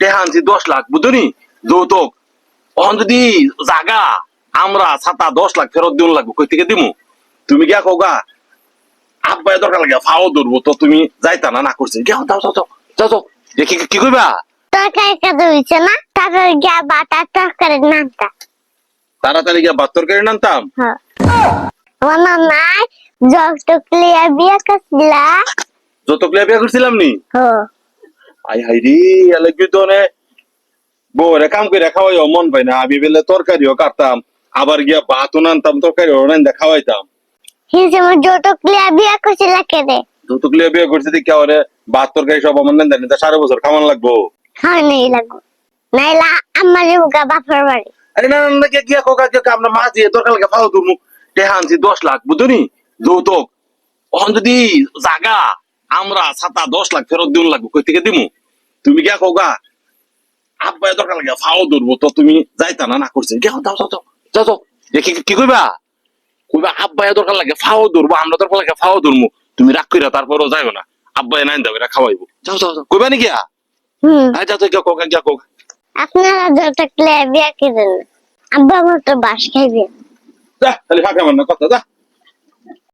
টেহা আনছি দশ লাখ বুঝনি যৌতুক। অহন যদি জাগা আমরা ছাতা দশ লাখ ফেরত দিন লাগবো কই থেকে দিমু? তুমি গিয়া কোগা আব্বাই দরকার লাগে ফাও ধরবো তো তুমি যাইতা না না করছি। গিয়া যাও যাও যাও যাও যাও। এ কি কইবা? তরকারি কাজ না? তারপর গিয়া বাটার তরকারির নামটা তাড়াতাড়ি গিয়া বাত্তর করে নামতাম? হ্যাঁ আমার নাই লিয়া বিয়া করছিলা। যৌতুক লিয়া বিয়া করছিলাম নি? হো। আই হাই রে এলাকি তো নে? বউরে কাম করে খাওয়াই মন পাই না। আমি বেলে তরকারিও কাটতাম। আবার গিয়া ভাতও নানতাম তরকারিও রান্দা খাওয়াইতাম। হিসে আমার যৌতুক লিয়া বিয়া করছিলা কেনে যৌতুক লিয়া বিয়া করছে দেখি ওরে ভাত তরকারি সব আমার নেন দেন সারা বছর খাওয়ান লাগবো। হয় নাই লাগো নাইলা আমার বুকা বাপের বাড়ি। আরে না না না গিয়া কোকা মাছ দিয়ে তরকারি ফাও দুমু দশ লাখ বুঝনি? যৌতুক। অহন যদি জাগা আমরা ছাতা দশ লাখ ফেরত দিন লাগবো কই থেকে দিমু? তুমি গিয়া কোগা আব্বাই দরকার লাগে ফাও ধরবো তো তুমি যাইতা না না করছে। যাও যাও যাও যাও যাও। কি কি কইবা? কইবা আব্বাই দরকার লাগে ফাও ধরবো আমরা দরকার লাগে ফাও ধরবো তুমি রাগ কইরা তারপরও যাইও না। আব্বাই নাই দাও এরা খাওয়াইবো। যাও যাও যাও। কইবা নি গিয়া? হুম। আয় যাও যাও গিয়া কোকা গিয়া কোকা আপনারা যৌতুক লিয়া বিয়া করেন আব্বা মতো বাস খাইবে যা তাহলে ফাঁকা মার না কথা যা।